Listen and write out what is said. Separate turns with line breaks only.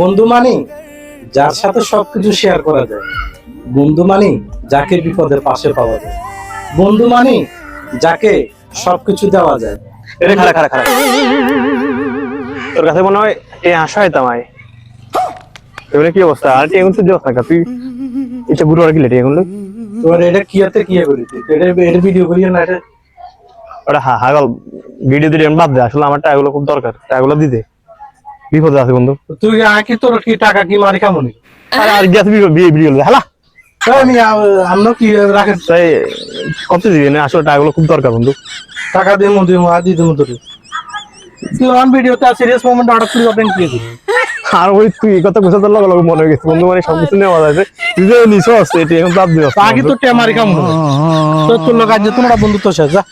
বন্ধু মানে যার সাথে সবকিছু শেয়ার করা যায়। বন্ধু মানে যাকে বিপদে পাশে পাওয়া যায়। বন্ধু মানে যাকে সবকিছু দেওয়া যায়।
এটা খারা খারা খারা তোর কাছে মনে হয় এ হাসা হইতাম আয় এবারে কি অবস্থা? আর এখন তো যাস না তুই এটা বুড়ো আর কি লেটে এখন
তোমার এটা কিয়াতে কিয়া করি এটা এটা ভিডিও করিও না এটা?
ওটা হা হাগল ভিডিও দিলে বাদ দে আসলে আমার টাকাগুলো খুব দরকার টাকাগুলো দিতে। বিপদে আছে বন্ধু।
তুই আঁকি তোর কি টাকা কি মারি কামনি?
আর আর গেছে বিয়ে ভিডিও হালা
তাই আমি আমরা কি রাখে
তাই কত দিবি? না আসলে টাকাগুলো খুব দরকার বন্ধু।
টাকা দিয়ে মধ্যে আদি দিয়ে মধ্যে তুই অন ভিডিও ভিডিওতে সিরিয়াস মোমেন্ট অর্ডার করি ওপেন কি দিবি
আর ওই তুই এই কথা বুঝতে লগে লগে মনে হয়ে গেছে। বন্ধু মানে সবকিছু নেওয়া যাচ্ছে তুই যে নিছ এটি এখন বাদ দিও
আগে তো টেমারি কাম তো তোর লোক আজ তোমরা বন্ধুত্ব শেষ যা।